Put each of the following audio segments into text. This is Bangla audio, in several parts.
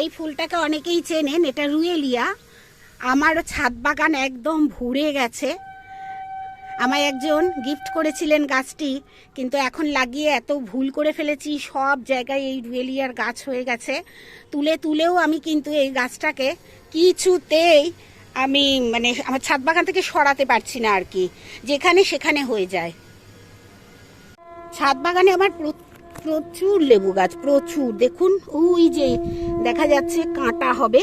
এই ফুলটাকে অনেকেই চেনেন, এটা রুয়েলিয়া। আমার ছাদ বাগান একদম ভরে গেছে। আমায় একজন গিফট করেছিলেন গাছটি, কিন্তু এখন লাগিয়ে এত ভুল করে ফেলেছি, সব জায়গায় এই রুয়েলিয়ার গাছ হয়ে গেছে। তুলে তুলেও আমি কিন্তু এই গাছটাকে কিছুতেই আমি মানে আমার ছাদ বাগান থেকে সরাতে পারছি না আর কি, যেখানে সেখানে হয়ে যায়। ছাদ বাগানে আমার প্রচুর লেবু গাছ, প্রচুর। দেখুন, ওই যে দেখা যাচ্ছে কাঁটা হবে।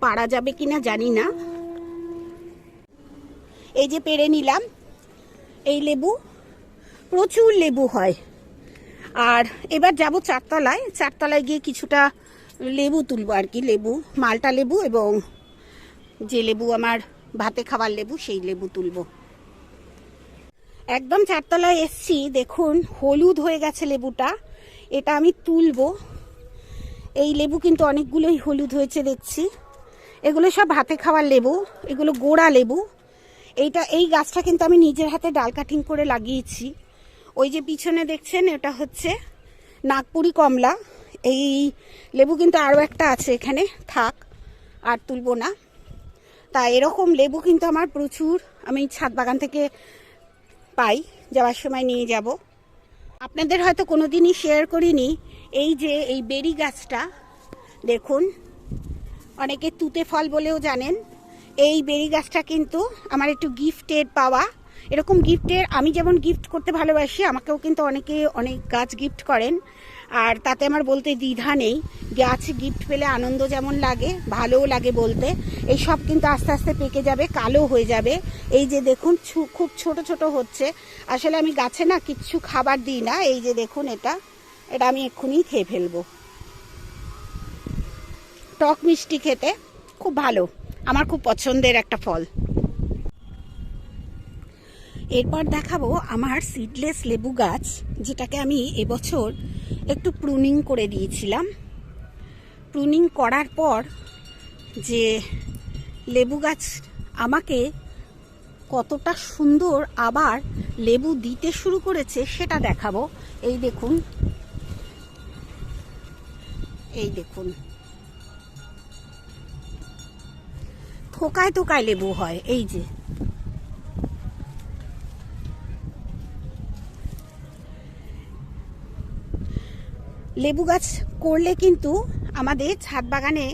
পারা যাবে কিনা জানি না। এই যে পেরে নিলাম, এই লেবু, প্রচুর লেবু হয়। আর এবার যাব চারতলায়। চারতলায় গিয়ে কিছুটা লেবু তুলবো আর কি, লেবু, মালটা লেবু এবং যে লেবু আমার ভাতে খাবার লেবু, সেই লেবু তুলবো। একদম চারতলায় এসছি, দেখুন, হলুদ হয়ে গেছে লেবুটা। এটা আমি তুলবো। এই লেবু কিন্তু অনেকগুলোই হলুদ হয়েছে দেখছি। এগুলো সব হাতে খাওয়ার লেবু, এগুলো গোড়া লেবু। এইটা, এই গাছটা কিন্তু আমি নিজের হাতে ডাল কাটিং করে লাগিয়েছি। ওই যে পিছনে দেখছেন, এটা হচ্ছে নাগপুরি কমলা। এই লেবু কিন্তু আরও একটা আছে এখানে, থাক, আর তুলবো না। তা এরকম লেবু কিন্তু আমার প্রচুর, আমি ছাদ বাগান থেকে পাই, যাওয়ার সময় নিয়ে যাব। আপনাদের হয়তো কোনো দিনই শেয়ার করিনি, এই যে এই বেরি গাছটা, দেখুন, অনেকে তুতে ফল বলেও জানেন, এই বেরি গাছটা কিন্তু আমার একটু গিফটের পাওয়া, এরকম গিফটের আমি যেমন গিফট করতে ভালোবাসি, আমাকেও কিন্তু অনেকে অনেক গাছ গিফট করেন আর তাতে আমার বলতে দ্বিধা নেই। গাছ গিফট পেলে আনন্দ যেমন লাগে, ভালোও লাগে বলতে। এই সব কিন্তু আস্তে আস্তে পেকে যাবে, কালো হয়ে যাবে। এই যে দেখুন খুব ছোট ছোট হচ্ছে। আসলে আমি গাছে না কিচ্ছু খাবার দিই না। এই যে দেখুন এটা এটা আমি এক্ষুনি খেয়ে ফেলব। টক মিষ্টি খেতে খুব ভালো। আমার খুব পছন্দের একটা ফল। এরপর দেখাবো আমার সিডলেস লেবু গাছ, যেটাকে আমি এবছর একটু প্রুনিং করে দিয়েছিলাম। প্রুনিং করার পর যে লেবু গাছ আমাকে কতটা সুন্দর আবার লেবু দিতে শুরু করেছে সেটা দেখাবো। এই দেখুন। এই দেখুন। থোকায় থোকায় লেবু হয়, এই যে। লেবু গাছ করলে কিন্তু আমাদের ছাদ বাগানে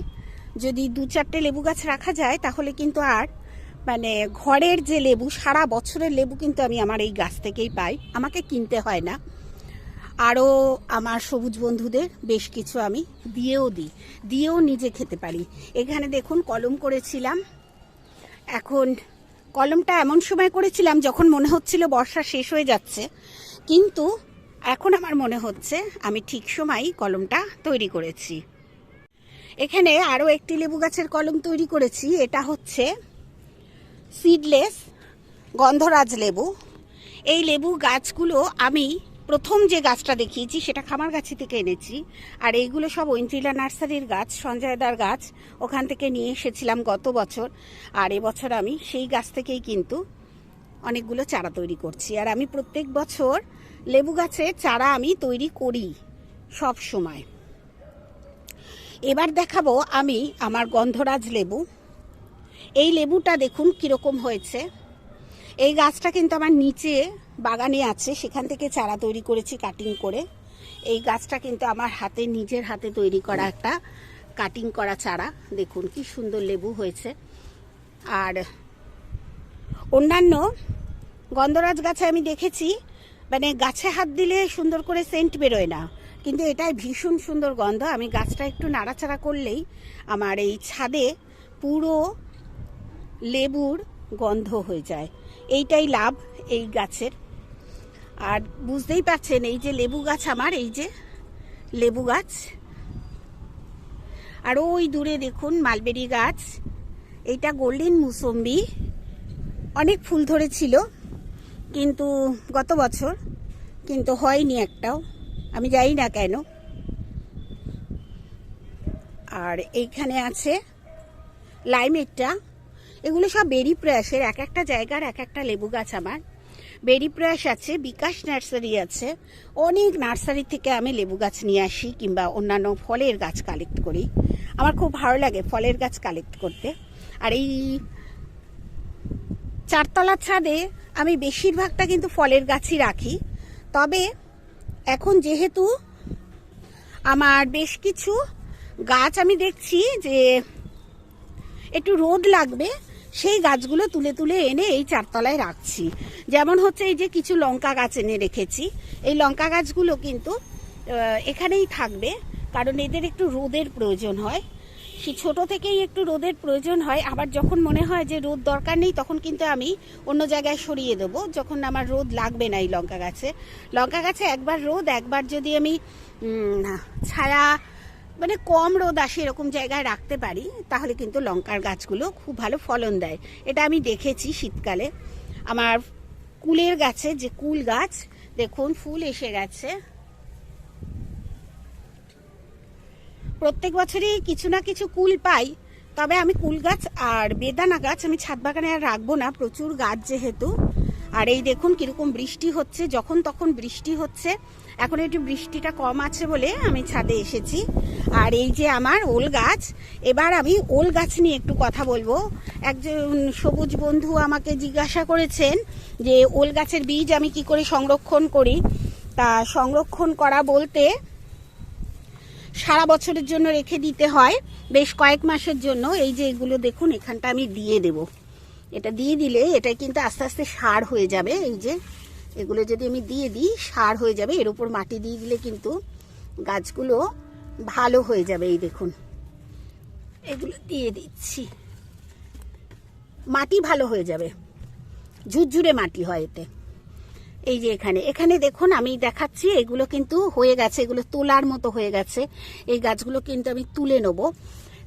যদি দু চারটে লেবু গাছ রাখা যায়, তাহলে কিন্তু আর মানে ঘরের যে লেবু, সারা বছরের লেবু কিন্তু আমি আমার এই গাছ থেকেই পাই। আমাকে কিনতে হয় না। আরও আমার সবুজ বন্ধুদের বেশ কিছু আমি দিয়েও দিই, দিয়েও নিজে খেতে পারি। এখানে দেখুন, কলম করেছিলাম। এখন কলমটা এমন সময় করেছিলাম, যখন মনে হচ্ছিল বর্ষা শেষ হয়ে যাচ্ছে। কিন্তু এখন আমার মনে হচ্ছে আমি ঠিক সময়ই কলমটা তৈরি করেছি। এখানে আরও একটি লেবু গাছের কলম তৈরি করেছি। এটা হচ্ছে সিডলেস গন্ধরাজ লেবু। এই লেবু গাছগুলো আমি প্রথম যে গাছটা দেখিয়েছি সেটা খামার গাছি থেকে এনেছি। আর এইগুলো সব ঐন্দ্রিলা নার্সারির গাছ, সঞ্জয়দার গাছ, ওখান থেকে নিয়ে এসেছিলাম গত বছর। আর এবছর আমি সেই গাছ থেকেই কিন্তু অনেকগুলো চারা তৈরি করছি। আর আমি প্রত্যেক বছর লেবু গাছের চারা আমি তৈরি করি সব সময়। এবার দেখাবো আমি আমার গন্ধরাজ লেবু। এই লেবুটা দেখুন কীরকম হয়েছে। এই গাছটা কিন্তু আমার নিচে বাগানে আছে, সেখান থেকে চারা তৈরি করেছি কাটিং করে। এই গাছটা কিন্তু আমার হাতে, নিজের হাতে তৈরি করা একটা কাটিং করা চারা। দেখুন কি সুন্দর লেবু হয়েছে। আর অন্যান্য গন্ধরাজ গাছে আমি দেখেছি মানে গাছে হাত দিলে সুন্দর করে সেন্ট বেরোয় না। কিন্তু এটাই ভীষণ সুন্দর গন্ধ। আমি গাছটা একটু নাড়াচাড়া করলেই আমার এই ছাদে পুরো লেবুর গন্ধ হয়ে যায়। এইটাই লাভ এই গাছের। আর বুঝতেই পারছেন, এই যে লেবু গাছ আমার, এই যে লেবু গাছ। আর ওই দূরে দেখুন মালবেরি গাছ। এইটা গোল্ডেন মুসম্বি। অনেক ফুল ধরেছিল, কিন্তু গত বছর কিন্তু হয়নি একটাও। আমি জানি না কেন। আর এইখানে আছে লাইমেটটা। এগুলো সব বেরি প্রয়াসের, এক একটা জায়গার এক একটা লেবু গাছ আমার। বেরি প্রয়াস আছে, বিকাশ নার্সারি আছে। অনেক নার্সারি থেকে আমি লেবু গাছ নিয়ে আসি কিংবা অন্যান্য ফলের গাছ কালেক্ট করি। আমার খুব ভালো লাগে ফলের গাছ কালেক্ট করতে। আর এই চারতলার ছাদে আমি বেশিরভাগটা কিন্তু ফলের গাছই রাখি। তবে এখন যেহেতু আমার বেশ কিছু গাছ আমি দেখছি যে একটু রোদ লাগবে, সেই গাছগুলো তুলে তুলে এনে এই চারতলায় রাখছি। যেমন হচ্ছে এই যে কিছু লঙ্কা গাছ এনে রেখেছি। এই লঙ্কা গাছগুলো কিন্তু এখানেই থাকবে, কারণ এদের একটু রোদের প্রয়োজন হয়। সে ছোট থেকেই একটু রোদের প্রয়োজন হয়। আবার যখন মনে হয় যে রোদ দরকার নেই, তখন কিন্তু আমি অন্য জায়গায় সরিয়ে দেবো। যখন আমার রোদ লাগবে না এই লঙ্কা গাছে। লঙ্কা গাছে একবার রোদ, একবার যদি আমি ছায়া মানে কম রোদ আসে এরকম জায়গায় রাখতে পারি, তাহলে কিন্তু লঙ্কার গাছগুলো খুব ভালো ফলন দেয়। এটা আমি দেখেছি শীতকালে। আমার কুলের গাছে যে কুল গাছ, দেখুন, ফুল এসে গেছে। প্রত্যেক বছরই কিছু না কিছু কুল পাই, তবে আমি কুল গাছ আর বেদানা গাছ আমি ছাদ বাগানে আর রাখব না, প্রচুর গাছ যেহেতু। আর এই দেখুন কীরকম বৃষ্টি হচ্ছে, যখন তখন বৃষ্টি হচ্ছে, এখন একটু বৃষ্টিটা কম আছে বলে আমি ছাদে এসেছি। আর এই যে আমার ওল গাছ, এবার আমি ওল গাছ নিয়ে একটু কথা বলব। একজন সবুজ বন্ধু আমাকে জিজ্ঞাসা করেছেন যে, ওল গাছের বীজ আমি কি করে সংরক্ষণ করি? তা সংরক্ষণ করা বলতে সারা বছরের জন্য রেখে দিতে হয়। বেশ কয়েক মাসের জন্য। এই যে এগুলো দেখুন, এখানটা আমি দিয়ে দেব। এটা দিয়ে দিলে এটা কিন্তু আস্তে আস্তে সার হয়ে যাবে। এই যে এগুলো যদি আমি দিয়ে দিই, সার হয়ে যাবে। এর উপর মাটি দিয়ে দিলে কিন্তু গাছগুলো ভালো হয়ে যাবে। এই দেখুন, এগুলো দিয়ে দিচ্ছি। মাটি ভালো হয়ে যাবে। ঝুরঝুরে মাটি হয় এতে। এই যে এখানে। এখানে দেখুন, আমি দেখাচ্ছি, এগুলো কিন্তু হয়ে গেছে, এগুলো তোলার মতো হয়ে গেছে। এই গাছগুলো কিন্তু আমি তুলে নেব।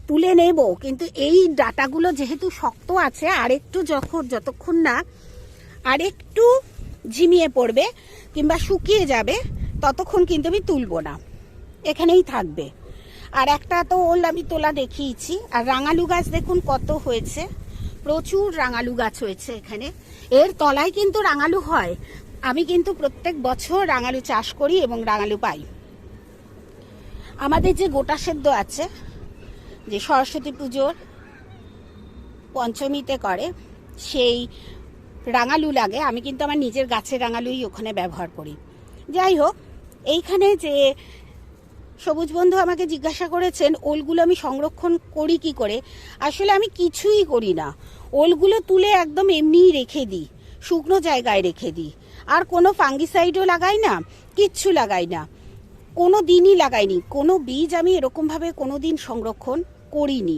তুলে নেব, কিন্তু এই ডাটাগুলো যেহেতু শক্ত আছে, আরেকটু যখন যতক্ষণ না আরেকটু ঝিমিয়ে পড়বে কিংবা শুকিয়ে যাবে, ততক্ষণ কিন্তু আমি তুলব না। এখানেই থাকবে। আর একটা তো ওল আমি তোলা দেখিয়েছি। আর রাঙালু গাছ দেখুন কত হয়েছে। প্রচুর রাঙালু গাছ হয়েছে এখানে। এর তলায় কিন্তু রাঙালু হয়। আমি কিন্তু প্রত্যেক বছর রাঙালু চাষ করি এবং রাঙালু পাই। আমাদের যে গোটা সেদ্ধ আছে, যে সরস্বতী পুজোর পঞ্চমীতে করে, সেই রাঙালু লাগে। আমি কিন্তু আমার নিজের গাছের রাঙালুই ওখানে ব্যবহার করি। যাই হোক, এইখানে যে সবুজ বন্ধু আমাকে জিজ্ঞাসা করেছেন, ওলগুলো আমি সংরক্ষণ করি কি করে? আসলে আমি কিছুই করি না। ওলগুলো তুলে একদম এমনিই রেখে দিই, শুকনো জায়গায় রেখে দিই। আর কোনো ফাঙ্গিসাইডও লাগাই না, কিচ্ছু লাগাই না। কোনো দিনই লাগাইনি। কোনো বীজ আমি এরকমভাবে কোনো দিন সংরক্ষণ করিনি।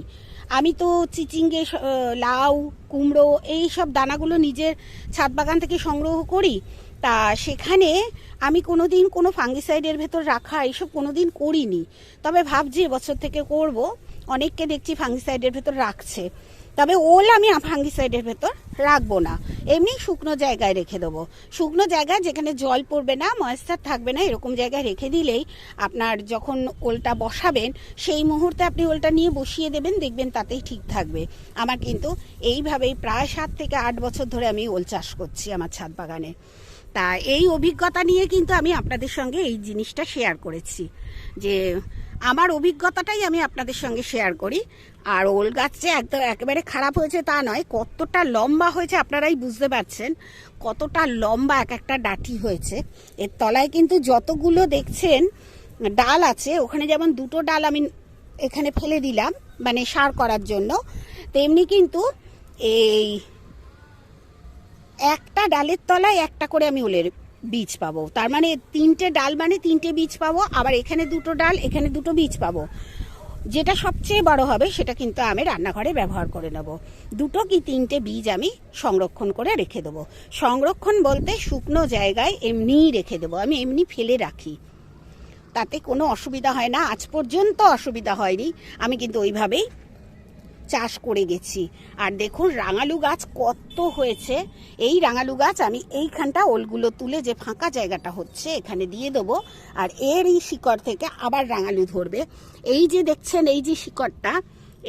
আমি তো চিচিঙ্গে লাউ, কুমড়ো এই সব দানাগুলো নিজের ছাদ বাগান থেকে সংগ্রহ করি। তা সেখানে আমি কোনো দিন কোনো ফাঙ্গিসাইডের ভেতর রাখা এইসব কোনো দিন করিনি। তবে ভাবছি এবছর থেকে করব। অনেককে দেখছি ফাঙ্গিসাইডের ভেতর রাখছে। তবে ওল আমি ফাঙ্গিসাইডের ভেতর রাখব না। এমনি শুকনো জায়গায় রেখে দেবো। শুকনো জায়গায় যেখানে জল পড়বে না ময়েশ্চার থাকবে না, এরকম জায়গায় রেখে দিলেই আপনার যখন ওলটা বসাবেন, সেই মুহূর্তে আপনি ওলটা নিয়ে বসিয়ে দেবেন, দেখবেন তাতেই ঠিক থাকবে। আমার কিন্তু এইভাবেই প্রায় সাত থেকে আট বছর ধরে আমি ওল চাষ করছি আমার ছাদ বাগানে। তা এই অভিজ্ঞতা নিয়ে কিন্তু আমি আপনাদের সঙ্গে এই জিনিসটা শেয়ার করেছি। যে আমার অভিজ্ঞতাটাই আমি আপনাদের সঙ্গে শেয়ার করি। আর ওল গাছ যে একদম একেবারে খারাপ হয়েছে তা নয়, কতটা লম্বা হয়েছে আপনারাই বুঝতে পারছেন, কতটা লম্বা এক একটা ডাটি হয়েছে। এর তলায় কিন্তু যতগুলো দেখছেন, ডাল আছে, ওখানে যেমন দুটো ডাল আমি এখানে ফেলে দিলাম মানে সার করার জন্য, তেমনি কিন্তু এই একটা ডালের তলায় একটা করে আমি ওলের বীজ পাবো। তার মানে তিনটে ডাল মানে তিনটে বীজ পাবো, আবার এখানে দুটো ডাল, এখানে দুটো বীজ পাবো। যেটা সবচেয়ে বড় হবে সেটা কিন্তু আমি রান্নাঘরে ব্যবহার করে নেব। দুটো কি তিনটে বীজ আমি সংরক্ষণ করে রেখে দেবো। সংরক্ষণ বলতে শুকনো জায়গায় এমনিই রেখে দেবো, আমি এমনি ফেলে রাখি। তাতে কোনো অসুবিধা হয় না, আজ পর্যন্ত অসুবিধা হয়নি, আমি কিন্তু ওইভাবেই চাষ করে গেছি। আর দেখুন, রাঙালু গাছ কত হয়েছে। এই রাঙালু গাছ আমি এইখানটা ওলগুলো তুলে যে ফাঁকা জায়গাটা হচ্ছে, এখানে দিয়ে দেবো। আর এর এই শিকড় থেকে আবার রাঙালু ধরবে। এই যে দেখছেন, এই যে শিকড়টা,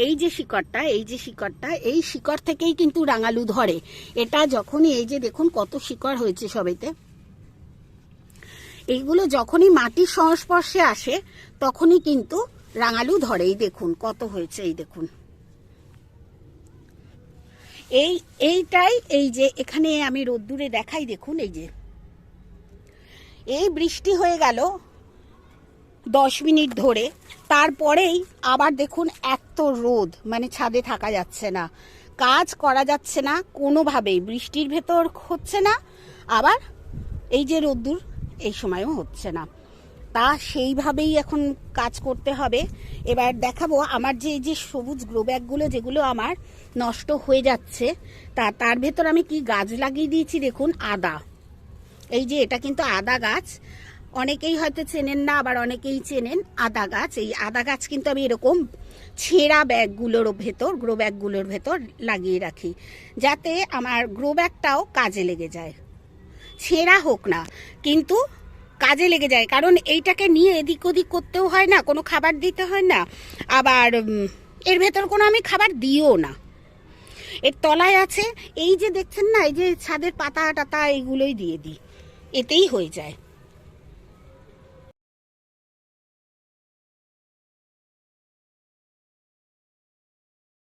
এই যে শিকড়টা, এই যে শিকড়টা, এই শিকড় থেকেই কিন্তু রাঙালু ধরে। এটা যখনই, এই যে দেখুন কত শিকড় হয়েছে সবেতে। এইগুলো যখনই মাটির সংস্পর্শে আসে, তখনই কিন্তু রাঙালু ধরে এই দেখুন কত হয়েছে, এই দেখুন। এই, এইটাই, এই যে এখানে আমি রোদ্দুরে দেখাই, দেখুন, এই যে। এই বৃষ্টি হয়ে গেল দশ মিনিট ধরে। তারপরেই আবার দেখুন এত রোদ মানে ছাদে থাকা যাচ্ছে না। কাজ করা যাচ্ছে না কোনোভাবেই, বৃষ্টির ভেতর হচ্ছে না, আবার এই যে রোদ্দুর এই সময়ও হচ্ছে না। তা সেইভাবেই এখন কাজ করতে হবে। এবার দেখাবো আমার যে, এই যে সবুজ গ্রো ব্যাগগুলো, যেগুলো আমার নষ্ট হয়ে যাচ্ছে, তা তার ভেতর আমি কি গাছ লাগিয়ে দিয়েছি দেখুন, আদা। এই যে এটা কিন্তু আদা গাছ। অনেকেই হয়তো চেনেন না, আবার অনেকেই চেনেন আদা গাছ। এই আদা গাছ কিন্তু আমি এরকম ছেঁড়া ব্যাগগুলোর ভেতর, গ্রো ব্যাগগুলোর ভেতর লাগিয়ে রাখি, যাতে আমার গ্রো ব্যাগটাও কাজে লেগে যায়। ছেঁড়া হোক না, কিন্তু কাজে লেগে যায়, কারণ এইটাকে নিয়ে এদিক ওদিক করতেও হয় না, কোনো খাবার দিতে হয় না। আবার এর ভেতর কোনো আমি খাবার দিও না। এর তলায় আছে, এই যে দেখছেন না, এই যে ছাদের পাতা টাতা এইগুলোই দিয়ে দিই। এতেই হয়ে যায়।